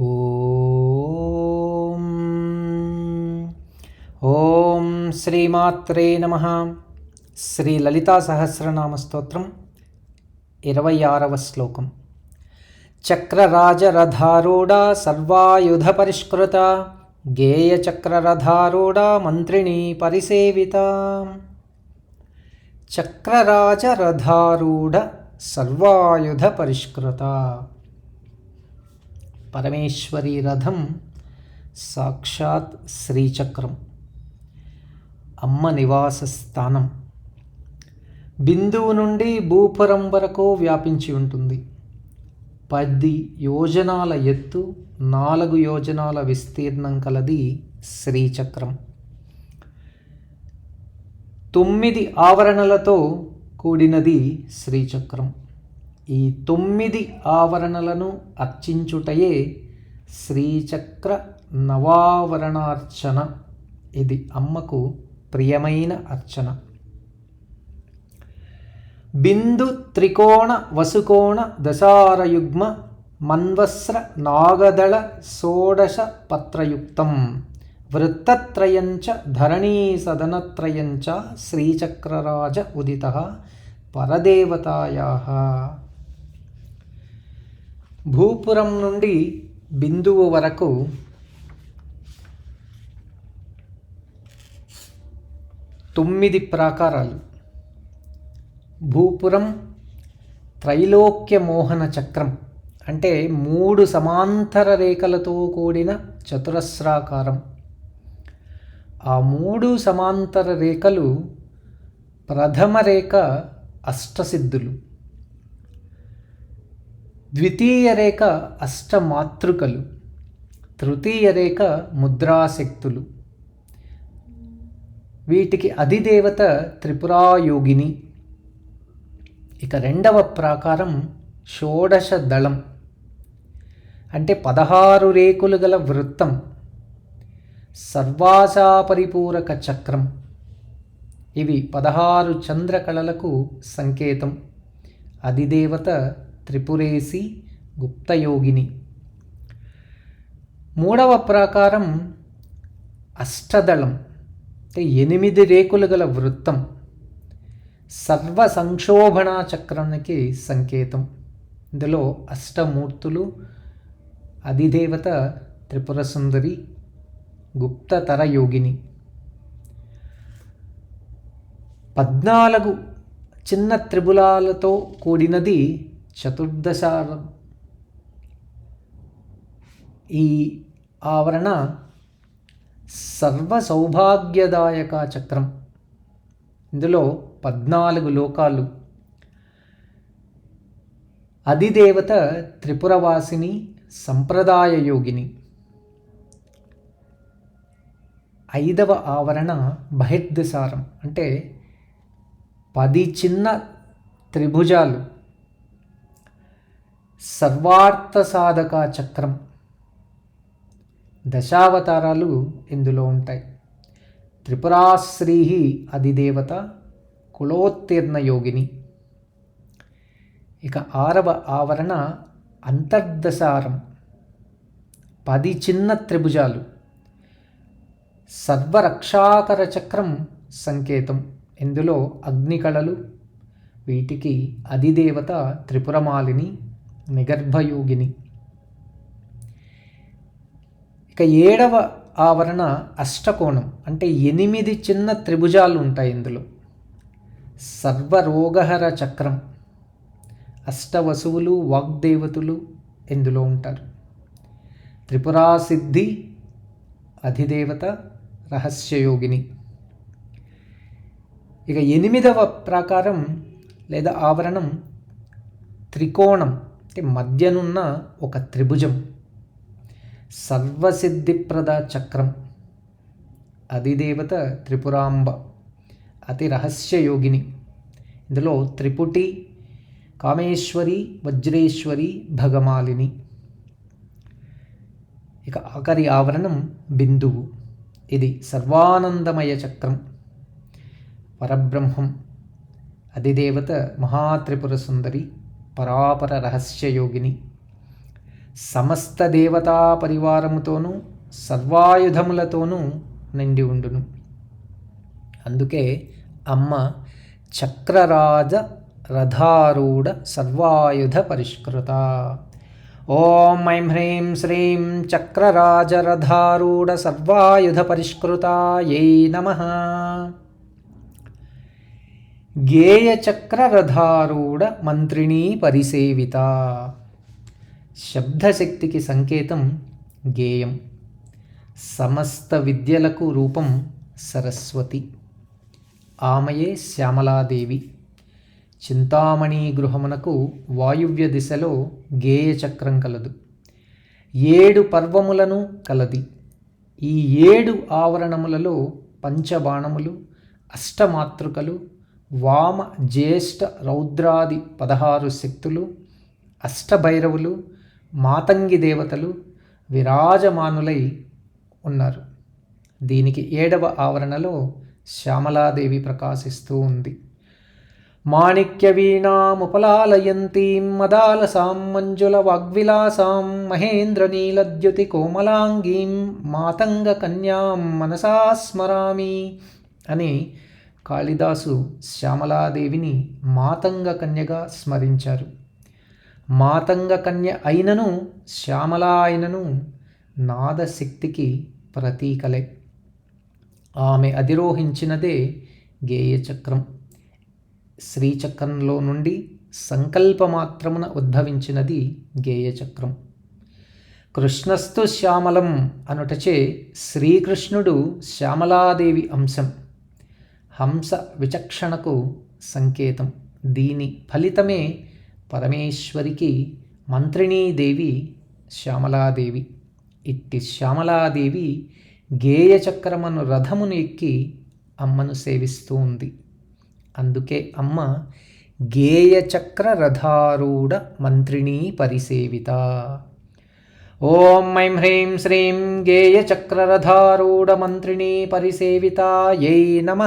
ఓం. ఓం శ్రీమాత్రే నమ. శ్రీ లలితా సహస్రనామ స్తోత్రం ఇరవై ఆరవ శ్లోకం. చక్రరాజరథారూఢ సర్వాయుధ పరిష్కృత. గేయచక్రరథారూఢ మంత్రిణి పరిసేవిత. చక్రరాజరథారూఢ సర్వాయుధ పరిష్కృత. పరమేశ్వరి రథం సాక్షాత్ శ్రీచక్రం. అమ్మ నివాస స్థానం. బిందువు నుండి భూపురం వరకు వ్యాపించి ఉంటుంది. పది యోజనాల ఎత్తు నాలుగు యోజనాల విస్తీర్ణం కలది శ్రీచక్రం. తొమ్మిది ఆవరణలతో కూడినది శ్రీచక్రం. ఈ తొమ్మిది ఆవరణలను అర్చించుటయే శ్రీచక్ర నవావరణార్చన. ఇది అమ్మకు ప్రియమైన అర్చన. బిందు త్రికోణ వసుకోణ దశారయుగ్మ మన్వస్ర నాగదళ షోడశ పత్రయుక్తం. వృత్తత్రయంచ ధరణీ సదనత్రయంచ శ్రీచక్రరాజ ఉదిత పరదేవతాయా. భూపురం నుండి బిందువు వరకు తొమ్మిది ప్రాకారాలు. భూపురం త్రైలోక్య మోహన చక్రం అంటే మూడు సమాంతర రేఖలతో కూడిన చతురస్రాకారం. ఆ మూడు సమాంతర రేఖలు ప్రథమ రేఖ అష్టసిద్ధులు. ద్వితీయ రేఖ అష్టమాతృకలు తృతీయ రేఖ ముద్రాశక్తులు. వీటికి అధిదేవత త్రిపురాయోగిని. ఇక రెండవ ప్రాకారం షోడశ దళం. అంటే పదహారు రేకులు గల వృత్తం. సర్వాసాపరిపూరక చక్రం. ఇవి పదహారు చంద్రకళలకు సంకేతం. అధిదేవత త్రిపురేసి గుప్తయోగిని. మూడవ ప్రాకారం అష్టదళం. అంటే ఎనిమిది రేకులు గల వృత్తం. సర్వ సంక్షోభణ చక్రానికి సంకేతం. ఇందులో అష్టమూర్తులు అధిదేవత త్రిపుర సుందరి గుప్తతర యోగిని పద్నాలుగు చిన్న త్రిబులాలతో కూడినది చతుర్దశ ఈ ఆవరణ సర్వ సౌభాగ్యదాయక చక్రం. ఇందులో పద్నాలుగు లోకాలు. అధిదేవత త్రిపురవాసిని సంప్రదాయ యోగిని. ఐదవ ఆవరణ బహిర్దిసారం అంటే పది చిన్న త్రిభుజాలు. సర్వార్థ సాధక చక్రం. దశావతారాలు ఇందులో ఉంటాయి. త్రిపురాశ్రీ అధిదేవత కులోత్తీర్ణ యోగిని. ఇక ఆరవ ఆవరణ అంతర్దశారం. పది చిన్న త్రిభుజాలు. సర్వరక్షాకర చక్రం సంకేతం. ఇందులో అగ్నికళలు వీటికి అధిదేవత త్రిపురమాలిని నిగర్భయోగిని. ఇక ఏడవ ఆవరణ అష్టకోణం. అంటే ఎనిమిది చిన్న త్రిభుజాలు ఉంటాయి ఇందులో. సర్వరోగహర చక్రం. అష్టవసువులు వాగ్దేవతలు ఇందులో ఉంటారు. త్రిపురాసిద్ధి అధిదేవత రహస్యయోగిని. ఇక ఎనిమిదవ ప్రాకారం లేదా ఆవరణం త్రికోణం. అంటే మధ్యనున్న ఒక త్రిభుజం. సర్వసిద్ధిప్రద చక్రం. అధిదేవత త్రిపురాంబ. అతి రహస్యయోగిని. ఇందులో త్రిపుటి కామేశ్వరి వజ్రేశ్వరి భగమాలిని. ఇక ఆఖరి ఆవరణం బిందువు. ఇది సర్వానందమయ చక్రం. పరబ్రహ్మం. అధిదేవత మహాత్రిపుర సుందరి. పరాపర రహస్యయోగిని. సమస్త దేవతా పరివారముతోనూ సర్వాయుధములతోనూ నిండి ఉండును. అందుకే అమ్మ చక్రరాజ రథారూఢ సర్వాయుధ పరిష్కృత. ఓం ఐం హ్రీం శ్రీం చక్రరాజరథారూఢ సర్వాయుధ పరిష్కృతాయై నమ. గేయచక్రరథారూఢ మంత్రిణీ పరిసేవిత. శబ్దశక్తికి సంకేతం గేయం. సమస్త విద్యలకు రూపం సరస్వతి. ఆమెయే శ్యామలాదేవి. చింతామణి గృహమునకు వాయువ్య దిశలో గేయచక్రం కలదు. ఏడు పర్వములను కలది. ఈ ఏడు ఆవరణములలో పంచబాణములు అష్టమాతృకలు వామ జ్యేష్ఠ రౌద్రాది పదహారు శక్తులు అష్టభైరవులు మాతంగి దేవతలు విరాజమానులై ఉన్నారు. దీనికి ఏడవ ఆవరణలో శ్యామలాదేవి ప్రకాశిస్తూ ఉంది. మాణిక్య వీణాముపలాలయంతీం మదాలసాం మంజుల వాగ్విలాసాం మహేంద్ర నీలద్యుతి కోమలాంగీం మాతంగ కన్యాం మనసా స్మరామి అని కాళిదాసు శ్యామలాదేవిని మాతంగ కన్యగా స్మరించారు. మాతంగ కన్య అయినను శ్యామల అయినను నాదశక్తికి ప్రతీకలే. ఆమె అధిరోహించినదే గేయచక్రం. శ్రీచక్రంలో నుండి సంకల్పమాత్రమున ఉద్భవించినది గేయచక్రం. కృష్ణస్తు శ్యామలం అనుటచే శ్రీకృష్ణుడు శ్యామలాదేవి అంశం. హంస విచక్షణకు సంకేతం. దీని ఫలితమే పరమేశ్వరికి మంత్రిణీదేవి శ్యామలాదేవి. ఇట్టి శ్యామలాదేవి గేయచక్రమను రథమును ఎక్కి అమ్మను సేవిస్తూ ఉంది. అందుకే అమ్మ గేయచక్ర రథారూఢ మంత్రిణీ పరిసేవిత. ఓం ఐం హ్రీం శ్రీం గేయచక్రరథారూఢమంత్రిణీ పరిసేవితాయై పరిసేవిత నమ